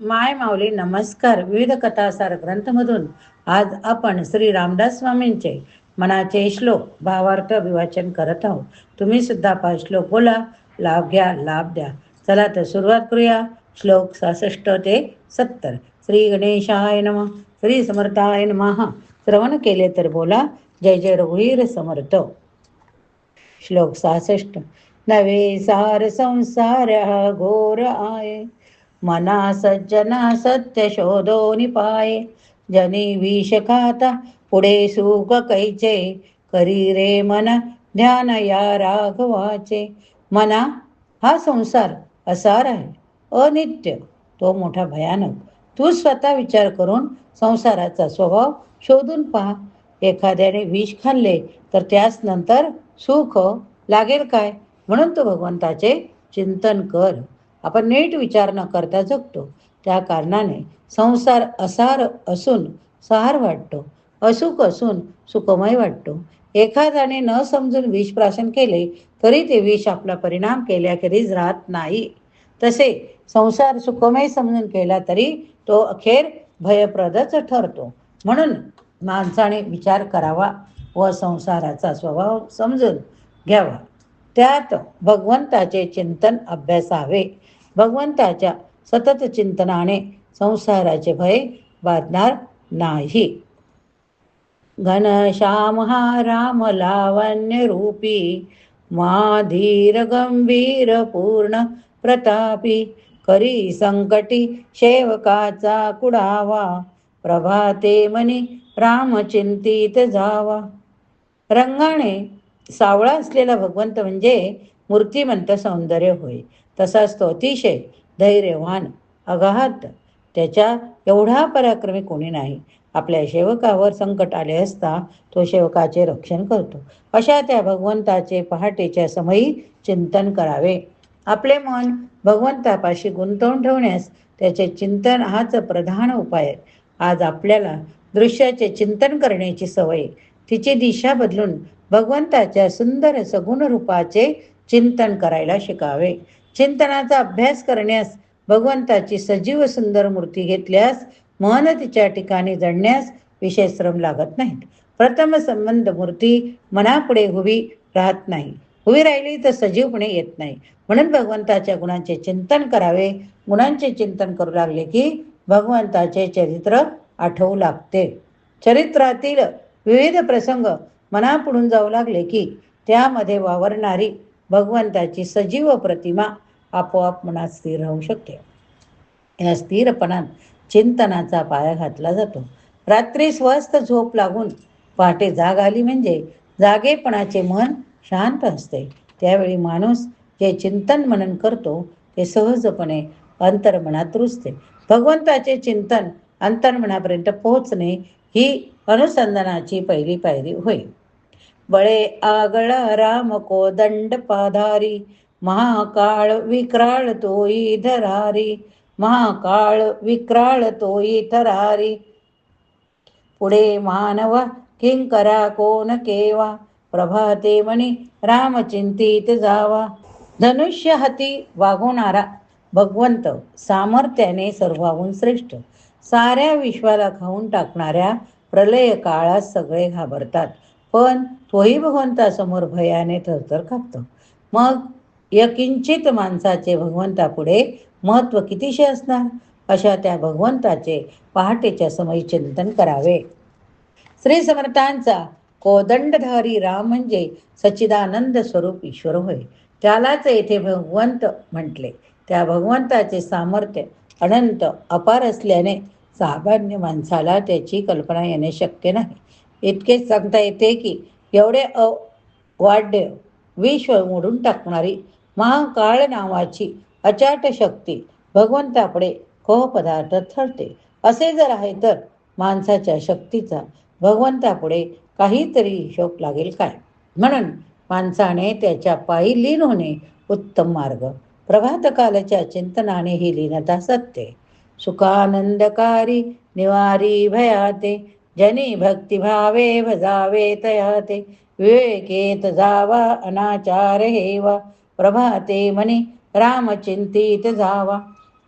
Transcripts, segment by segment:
माय माऊली नमस्कार. विविध कथासार ग्रंथमधून आज आपण श्री रामदास स्वामींचे मनाचे श्लोक भावार्थ अभिवाचन करत आहोत. तुम्ही सुद्धा पाच श्लोक बोला लाभ घ्या लाभ द्या. चला तर सुरुवात करूया. श्लोक सहासष्ट ते सत्तर. श्री गणेशाय नम. श्री समर्थाय नम. श्रवण केले तर बोला. जय जय रघुवीर समर्थ. श्लोक सहासष्ट. नवे सार संसार घोर आहे. मना सज्जना सत्य शोधो निपाये. जनी विष खाता पुढे सुख कैचे? करी रे मन ध्यान या राघवाचे. मना हा संसार असार आहे अनित्य. तो मोठा भयानक. तू स्वतः विचार करून संसाराचा स्वभाव शोधून पहा. एखाद्याने विष खाल्ले तर त्यास नंतर सुख लागेल काय? म्हणून तू भगवंताचे चिंतन कर. आपण नीट विचार न करता जगतो. त्या कारणाने संसार असार असून सहार वाटतो. असुख असून सुखमय वाटतो. एखाद्याने न समजून विष प्राशन केले तरी ते विष आपला परिणाम केल्याखेरीज राहत नाही. तसे संसार सुखमय समजून केला तरी तो अखेर भयप्रदच ठरतो. म्हणून माणसाने विचार करावा व संसाराचा स्वभाव समजून घ्यावा. त्यात भगवंताचे चिंतन अभ्यासावे. भगवंताच्या सतत चिंतनाने संसाराचे भय बाधणार नाही. घनश्याम हा राम लावण्य रूपी माधीर गंभीर पूर्ण प्रतापी करी संकटी शेवकाचा कुडावा प्रभाते मनी राम चिंतित जावा. रंगाने सावळा असलेला भगवंत म्हणजे मूर्तिमंत सौंदर्य होय. तसाच तो अतिशय धैर्यवान अगाहत त्याच्या एवढा पराक्रमी कोणी नाही. आपल्या सेवकावर संकट आले असता तो सेवकाचे रक्षण करतो. अशा त्या भगवंताचे पहाटेच्या समयी चिंतन करावे. आपले मन भगवंतापाशी गुंतवून ठेवण्यास त्याचे चिंतन हाच प्रधान उपाय आहे. आज आपल्याला दृश्याचे चिंतन करण्याची सवय तिची दिशा बदलून भगवंताच्या सुंदर सगुण रूपाचे चिंतन करायला शिकावे. चिंतनाचा अभ्यास करण्यास भगवंताची सजीव सुंदर मूर्ती घेतल्यास मन तिच्या ठिकाणी जडण्यास विशेष श्रम लागत नाहीत. प्रथम संबंध मूर्ती मनापुढे हुवी राहत नाही. हुवी राहिली तर सजीवपणे येत नाही. म्हणून भगवंताच्या गुणांचे चिंतन करावे. गुणांचे चिंतन करू लागले की भगवंताचे चरित्र आठवू लागते. चरित्रातील विविध प्रसंग मनापुढून जाऊ लागले की त्यामध्ये वावरणारी भगवंताची सजीव प्रतिमा आपोआप मनात स्थिर राहू शकते. या स्थिरपणात चिंतनाचा पाया घातला जातो. रात्री स्वस्त झोप लागून पहाटे जाग आली म्हणजे जागेपणाचे मन शांत असते. त्यावेळी माणूस जे चिंतन मनन करतो ते सहजपणे अंतर्मनात रुजते. भगवंताचे चिंतन अंतर्मनापर्यंत पोहोचणे ही अनुसंधानाची पहिली पायरी होईल बळे आगळा राम को दंड पाधारी महाकाळ विक्राळ तोई धरारी महाकाळ विक्राळ तोई थरारी पुढे मानव किंकरा कोण केवा? प्रभाते मणी रामचिंतित जावा। धनुष्य हाती वागवणारा भगवंत सामर्थ्याने सर्वाहून श्रेष्ठ साऱ्या विश्वाला खाऊन टाकणाऱ्या प्रलय काळात सगळे घाबरतात. पण तोही भगवंतासमोर भयाने थरथर कापतो. मग यकिंचित माणसाचे भगवंतापुढे महत्त्व कितीशे असणार? अशा त्या भगवंताचे पहाटेच्या समयी चिंतन करावे. श्री समर्थांचा कोदंडधारी राम म्हणजे सच्चिदानंद स्वरूप ईश्वर होय. त्यालाच येथे भगवंत म्हटले. त्या भगवंताचे सामर्थ्य अनंत अपार असल्याने सामान्य माणसाला त्याची कल्पना येणे शक्य नाही. इतकेच सांगता येते की एवढे अवाढ्य विश्व मोडून टाकणारी महाकाळ नावाची अचाट शक्ती भगवंतापुढे कोह पदार्थ ठरते असे जर आहे तर माणसाच्या शक्तीचा भगवंतापुढे काहीतरी हिशोब लागेल काय? म्हणून माणसाने त्याच्या पायी लीन होणे उत्तम मार्ग. प्रभातकालाच्या चिंतनाने ही लीनता सत्य सुखानंदकारी निवारी भयाते. जनी भक्तिभावे भजावे तयाते विवेकेत जावा अनाचार हेवा प्रभाते मनी रामचिंतित जावा.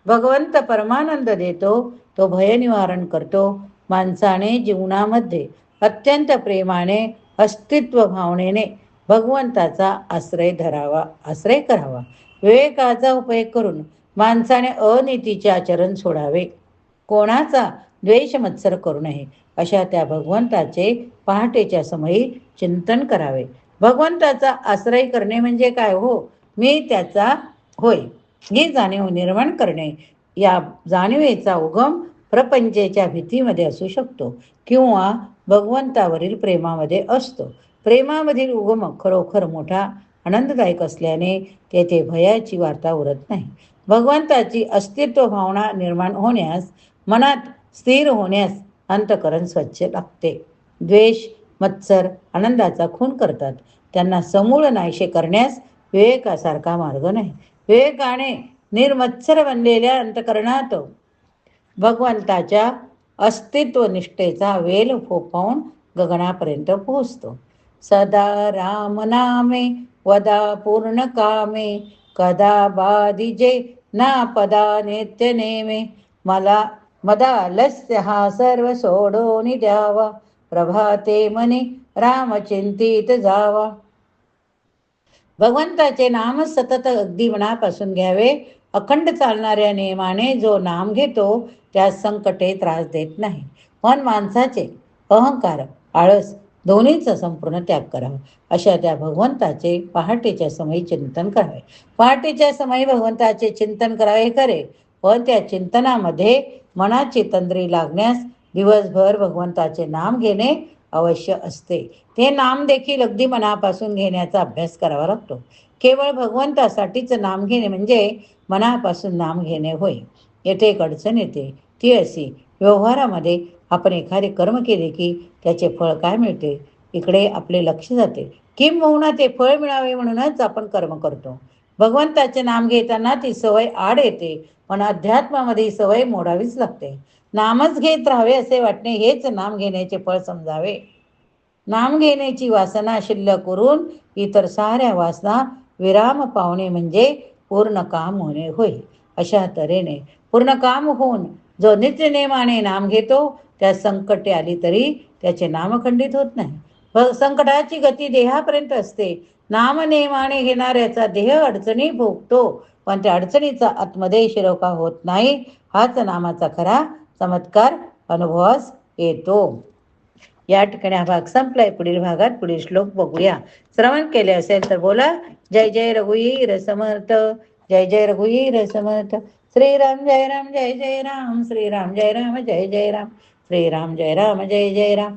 भगवंत परमानंद देतो तो भयनिवारण करतो. माणसाने जीवनामध्ये अत्यंत प्रेमाने अस्तित्व भावनेने भगवंताचा आश्रय धरावा आश्रय करावा. विवेकाचा उपयोग करून माणसाने अनितीचे आचरण सोडावे. कोणाचा द्वेष मत्सर करू नये. अशा त्या भगवंताचे पहाटेच्या समयी चिंतन करावे. भगवंताचा आश्रय करणे म्हणजे काय? हो मी त्याचा होय ही जाणीव निर्माण करणे. या जाणीवेचा उगम प्रपंचेच्या भीतीमध्ये असू शकतो किंवा भगवंतावरील प्रेमामध्ये असतो. प्रेमामधील उगम खरोखर मोठा आनंददायक असल्याने तेथे भयाची वार्ता उरत नाही. भगवंताची अस्तित्व भावना निर्माण होण्यास मनात स्थिर होण्यास अंतकरण स्वच्छ लागते. द्वेष मत्सर आनंदाचा खून करतात. त्यांना समूळ नाहीशे करण्यास विवेकासारखा मार्ग नाही. विवेकाने निर्मत्सर बनलेल्या अंतकरणात भगवंताच्या अस्तित्व निष्ठेचा वेल फोपावून गगनापर्यंत पोहोचतो. सदा राम नामे वदा पूर्ण कामे कदा बाधिजे ना पदा नित्य नेमे. मला मदालस्य हा सर्व सोडोनी द्यावा प्रभाते मनी रामचिंतित जावा. भगवंताचे नाम सतत अगदी मनापासून घ्यावे. अखंड चालणाऱ्या नियमाने जो नाम घेतो त्या संकटे त्रास देत नाही. पण माणसाचे अहंकार आळस दोन्हीचा संपूर्ण त्याग करावा. अशा त्या भगवंताचे पहाटेच्या समयी चिंतन करावे. पहाटेच्या समयी भगवंताचे चिंतन करावे करे पण त्या चिंतनामध्ये मनाची तंद्री लागण्यास दिवसभर भगवंताचे नाम घेणे अवश्य असते. ते नाम देखील अगदी मनापासून घेण्याचा अभ्यास करावा लागतो. केवळ भगवंतासाठीच नाम घेणे म्हणजे मनापासून नाम घेणे होय. येथे एक अडचण येते. ती अशी व्यवहारामध्ये आपण एखादे कर्म केले की त्याचे फळ काय मिळते? इकडे आपले लक्ष जाते. किंबहुना ते फळ मिळावे म्हणूनच आपण कर्म करतो. भगवंताचे नाम घेताना ती सवय आड येते पण अध्यात्मामध्ये ही सवय मोडावीच लागते. नामच घेत राहावे असे वाटणे हेच नाम घेण्याचे फळ समजावे. नाम घेण्याची वासना शिल्लक करून इतर साऱ्या वासना विराम पावणे म्हणजे पूर्ण काम होणे होय. अशा तऱ्हेने पूर्ण काम होऊन जो नित्यनेमाने नाम घेतो त्या संकटे आली तरी त्याचे नाम खंडित होत नाही. संकटाची गती देहापर्यंत असते. नामनेमाने घेणाऱ्याचा देह अडचणी भोगतो. पण त्या अडचणीचा आत्मदेह शिरोका होत नाही. हाच नामाचा खरा चमत्कार अनुभवास येतो. या ठिकाणी हा भाग संपलाय. पुढील भागात पुढील श्लोक बघूया. श्रवण केले असेल तर बोला. जय जय रघुईर समर्थ जय जय रघुईर समर्थ श्रीराम जय राम जय जय राम. श्रीराम जय राम जय जय राम. श्रीराम जय राम जय जय राम.